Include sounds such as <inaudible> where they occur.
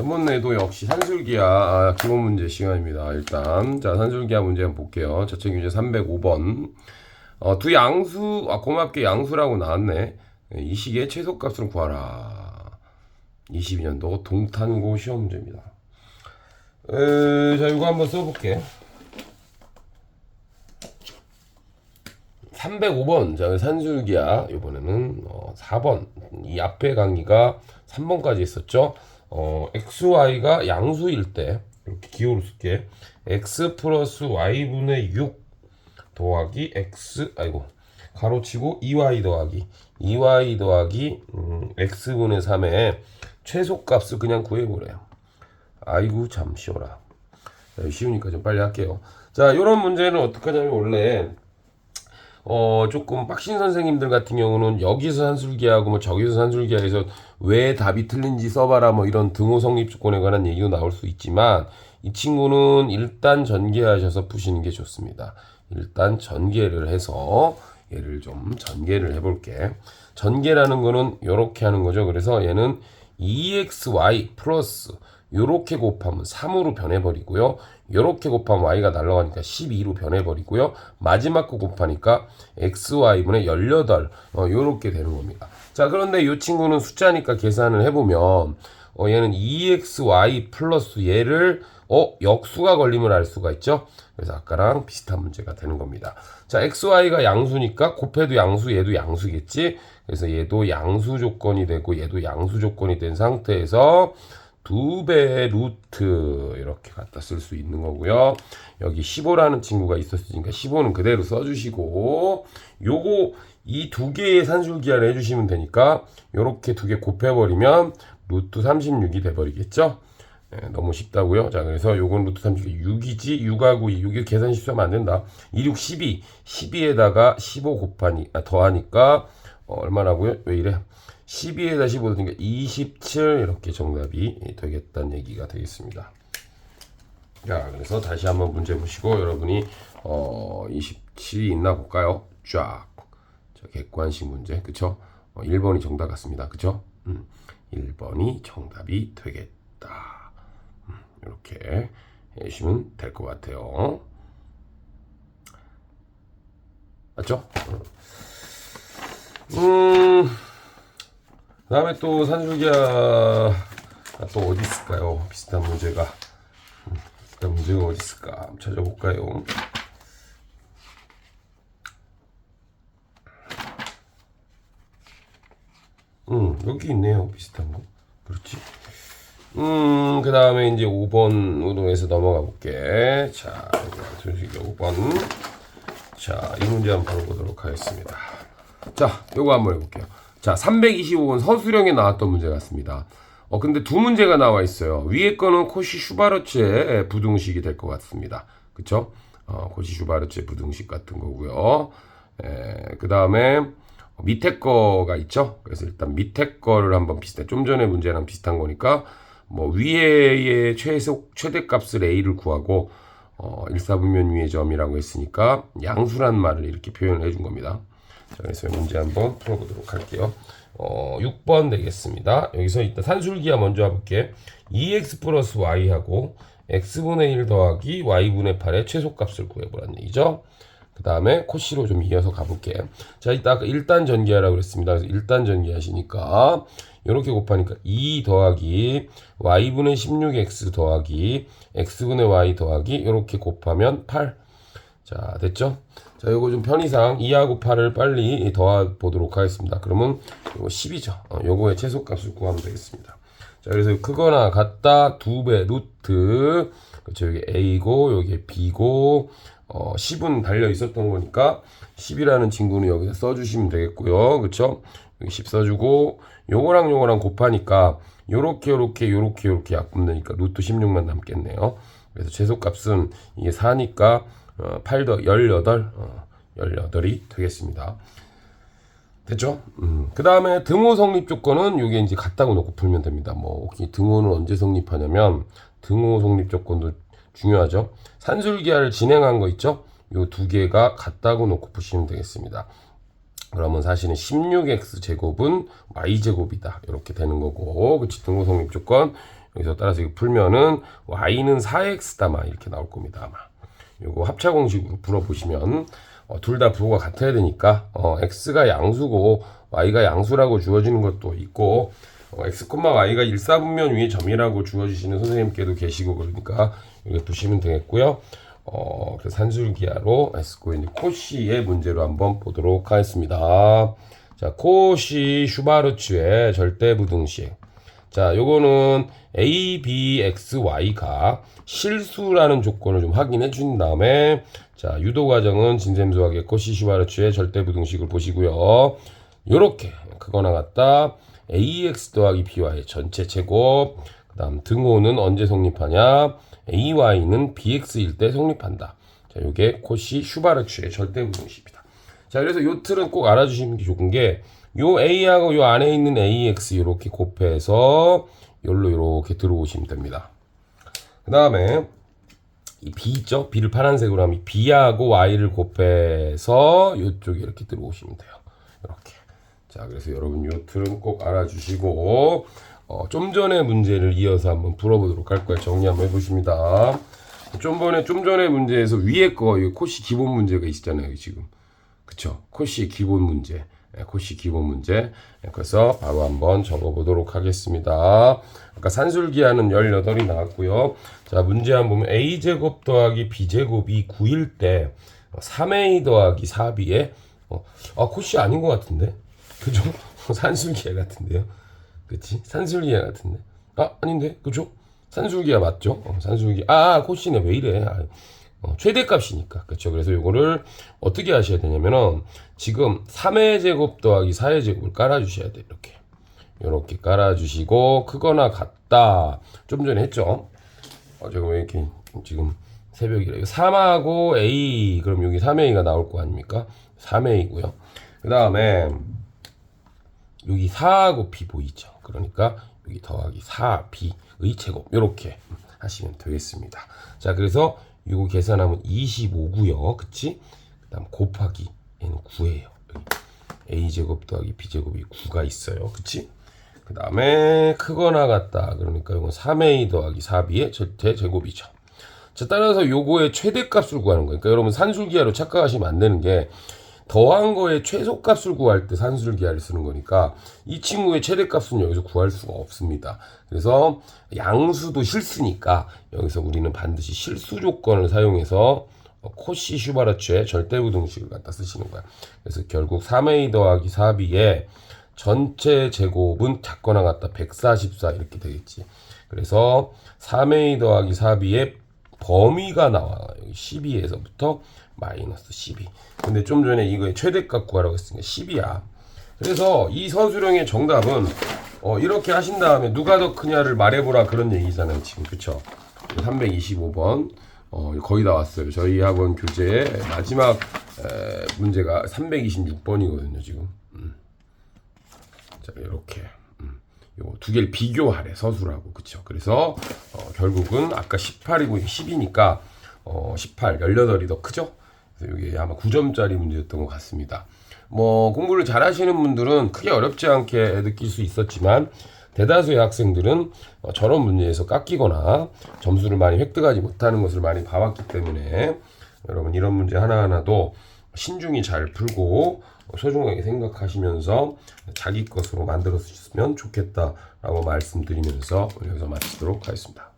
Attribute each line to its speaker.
Speaker 1: 이번에도 역시 산술기하 아, 기본 문제 시간입니다. 일단 자 산술기하 문제 한번 볼게요. 저책 문제 305번. 어, 두 양수 아 고맙게 양수라고 나왔네. 이 시기에 최소값을 구하라. 22년도 동탄고 시험 문제입니다. 에, 자 이거 한번 써볼게. 305번 자 산술기야 이번에는 어, 4번 이 앞에 강의가 3번까지 있었죠 어, xy가 양수일 때 이렇게 쓸게. x 플러스 y분의 6 더하기 x 아이고 가로치고 2y 더하기. 2y 더하기 음, x분의 3의 최소값을 그냥 구해보래요. 아이고 참 쉬워라 자, 쉬우니까 좀 빨리 할게요. 자 이런 문제는 어떻게 하냐면 원래 어 조금 빡신 선생님들 같은 경우는 여기서 산술기하고 뭐 저기서 산술기하에서 왜 답이 틀린지 써봐라 뭐 이런 등호 성립 조건에 관한 얘기도 나올 수 있지만 이 친구는 일단 전개하셔서 푸시는 게 좋습니다. 일단 전개를 해서 얘를 좀 전개를 해볼게. 전개라는 거는 이렇게 하는 거죠. 그래서 얘는 2xy 플러스 요렇게 곱하면 3으로 변해버리고요. 요렇게 곱하면 y가 날라가니까 12로 변해버리고요. 마지막 거 곱하니까 xy분의 18 어, 요렇게 되는 겁니다. 자 그런데 이 친구는 숫자니까 계산을 해보면 어, 얘는 2xy 플러스 얘를 어 역수가 걸리면 알 수가 있죠. 그래서 아까랑 비슷한 문제가 되는 겁니다. 자 xy가 양수니까 곱해도 양수 얘도 양수겠지. 그래서 얘도 양수 조건이 되고 얘도 양수 조건이 된 상태에서 두배 루트 이렇게 갖다 쓸 수 있는 거고요. 여기 15라는 친구가 있었으니까 15는 그대로 써주시고 요거 이 두 개의 산술기하를 해주시면 되니까 요렇게 두 개 곱해버리면 루트 36이 돼버리겠죠. 예, 너무 쉽다고요. 자, 그래서 요건 루트 36이 6이지 6하고 2, 6이 계산 실수하면 안 된다. 2, 6, 12. 12에다가 15 곱하니 아, 더하니까 어, 얼마나고요? 왜 이래? 12에다 15 더니까 27 이렇게 정답이 되겠다는 얘기가 되겠습니다. 자, 그래서 다시 한번 문제 보시고 여러분이 어, 27이 있나 볼까요? 쫙. 저 객관식 문제. 그쵸? 어, 1번이 정답 같습니다. 그쵸? 음, 1번이 정답이 되겠다. 음, 이렇게 해주시면 될 것 같아요. 맞죠? 음, 그 다음에 또 산술기가 또 어디 있을까요? 비슷한 문제가. 음, 비슷한 문제가 어디 있을까? 찾아볼까요? 음, 여기 있네요. 비슷한 거. 그렇지. 음, 그 다음에 이제 5번으로 해서 넘어가 볼게. 자, 솔직히 5번. 자, 이 문제 한번 풀어보도록 하겠습니다. 자, 요거 한번 해볼게요. 자, 325번 서술형에 나왔던 문제 같습니다. 어, 근데 두 문제가 나와 있어요. 위에 거는 코시 슈바르츠의 부등식이 될 것 같습니다. 그쵸? 어, 코시 슈바르츠의 부등식 같은 거고요. 그 다음에 밑에 거가 있죠. 그래서 일단 밑에 거를 한번 비슷해. 좀 전에 문제랑 비슷한 거니까 뭐 위에의 최소 최대값을 a를 구하고 어, 일사분면 위의 점이라고 했으니까 양수란 말을 이렇게 표현을 해준 겁니다. 자, 그래서 문제 한번 풀어보도록 할게요. 어, 6번 되겠습니다. 여기서 일단 산술기하 먼저 해볼게. 2x 플러스 y하고 x분의 1 더하기 y분의 8의 최소값을 구해보라는 얘기죠. 그 다음에 코시로 좀 이어서 가볼게. 자, 이따 아까 일단 전개하라고 그랬습니다. 그래서 일단 전개하시니까 이렇게 곱하니까 2 더하기 y분의 16x 더하기 x분의 y 더하기 이렇게 곱하면 8. 자, 됐죠? 자, 요거 좀 편의상 2하고 8을 빨리 더해 보도록 하겠습니다. 그러면 요거 10이죠. 어, 요거의 최소값을 구하면 되겠습니다. 자, 그래서 크거나 같다 두배 루트 그렇죠. 여기 a고 여기 b고 어, 10은 달려 있었던 거니까 10이라는 친구는 여기서 써주시면 되겠고요. 그쵸? 여기 10 써주고 요거랑 요거랑 곱하니까 요렇게 요렇게 요렇게 요렇게 약분 되니까 루트 16만 남겠네요. 그래서 최소값은 이게 4니까 어, 8더 18, 어, 18이 되겠습니다. 됐죠? 음. 그 다음에 등호 성립 조건은 요게 이제 같다고 놓고 풀면 됩니다. 뭐, 혹시 등호는 언제 성립하냐면, 등호 성립 조건도 중요하죠. 산술기하를 진행한 거 있죠? 요 두 개가 같다고 놓고 푸시면 되겠습니다. 그러면 사실은 16x 제곱은 y 제곱이다. 이렇게 되는 거고, 그치 등호 성립 조건. 여기서 따라서 풀면은 y는 4x다마 이렇게 나올 겁니다 아마. 요거 합차 공식으로 풀어보시면 어, 둘 다 부호가 같아야 되니까 어, x가 양수고 y가 양수라고 주어지는 것도 있고 어, x, y가 일사분면 위의 점이라고 주어지시는 선생님께도 계시고 그러니까 이렇게 보시면 되겠고요. 어, 그래서 산술기하로 S코인 코시의 문제로 한번 보도록 하겠습니다. 자, 코시 슈바르츠의 절대부등식. 자, 요거는 A, B, X, Y가 실수라는 조건을 좀 확인해 준 다음에 자, 유도 과정은 진셈수학의 코시 슈바르츠의 절대부등식을 보시고요. 요렇게 크거나 같다. AX 더하기 BY의 전체 제곱. 그다음 등호는 언제 성립하냐? AY는 BX일 때 성립한다. 자, 요게 코시 슈바르츠의 절대부등식입니다. 자, 그래서 요 틀은 꼭 알아주시는 게 좋은 게, 요 A하고 요 안에 있는 AX 이렇게 곱해서, 요로 이렇게 들어오시면 됩니다. 그 다음에, 이 B 있죠? B를 파란색으로 하면 B하고 Y를 곱해서 요쪽에 이렇게 들어오시면 돼요. 이렇게. 자, 그래서 여러분 요 틀은 꼭 알아주시고, 어, 좀 전에 문제를 이어서 한번 풀어보도록 할 거예요. 정리 한번 해보십니다. 좀 전에, 좀 전에 문제에서 위에 거, 이 코시 기본 문제가 있잖아요, 지금. 그쵸? 코시 기본 문제. 예, 코시 기본 문제. 예, 그래서 바로 한번 적어보도록 하겠습니다. 아까 산술기하는 18이 나왔고요. 자, 문제 한번 보면 a제곱 더하기 b제곱이 9일 때 3a 더하기 4b에 어, 아, 코시 아닌 것 같은데? 그죠? <laughs> 산술기하 같은데요? 그치? 산술기하 같은데? 아, 아닌데? 그죠? 산술기하 맞죠? 어, 산술기. 아, 아, 코시네. 왜 이래? 아, 어, 최대값이니까. 그렇죠. 그래서 요거를 어떻게 하셔야 되냐면은 지금 3의 제곱 더하기 4의 제곱을 깔아 주셔야 돼요. 이렇게. 이렇게 깔아 주시고 크거나 같다. 좀 전에 했죠. 어, 제가 왜 이렇게 지금 새벽이라 이거 3하고 A 그럼 여기 3A가 나올 거 아닙니까? 3A고요. 그 다음에 여기 4하고 B 보이죠? 그러니까 여기 더하기 4B의 제곱 이렇게 하시면 되겠습니다. 자, 그래서 이거 계산하면 25고요. 그치? 그 다음 곱하기 얘는 9예요. a 제곱 더하기 b 제곱이 9가 있어요. 그치? 그 다음에 크거나 같다. 그러니까 이건 3a 더하기 4b의 절대 제곱이죠. 자, 따라서 요거의 최대값을 구하는 거예요. 그러니까 여러분 산술기하로 착각하시면 안 되는 게 더한 거의 최소값을 구할 때 산술 기하를 쓰는 거니까 이 친구의 최대값은 여기서 구할 수가 없습니다. 그래서 양수도 실수니까 여기서 우리는 반드시 실수 조건을 사용해서 코시 슈바르츠의 절대부등식을 갖다 쓰시는 거야. 그래서 결국 3a 더하기 4b의 전체 제곱은 작거나 같다 144 이렇게 되겠지. 그래서 3a 더하기 4b의 범위가 나와. 여기 12에서부터 마이너스 12. 근데 좀 전에 이거의 최대값 구하라고 했으니까 10이야. 그래서 이 서술형의 정답은 어, 이렇게 하신 다음에 누가 더 크냐를 말해보라 그런 얘기잖아요. 지금 그쵸? 325번 어, 거의 다 왔어요. 저희 학원 교재의 마지막 에, 문제가 326번이거든요. 지금. 음. 자 이렇게 음. 요두 개를 비교하래 서술하고 그쵸? 그래서 어, 결국은 아까 18이고 10이니까 어, 18, 18이 더 크죠? 이게 아마 9점짜리 문제였던 것 같습니다. 뭐 공부를 잘하시는 분들은 크게 어렵지 않게 느낄 수 있었지만 대다수의 학생들은 어, 저런 문제에서 깎이거나 점수를 많이 획득하지 못하는 것을 많이 봐왔기 때문에 여러분 이런 문제 하나하나도 신중히 잘 풀고 소중하게 생각하시면서 자기 것으로 만들었으면 좋겠다라고 말씀드리면서 여기서 마치도록 하겠습니다.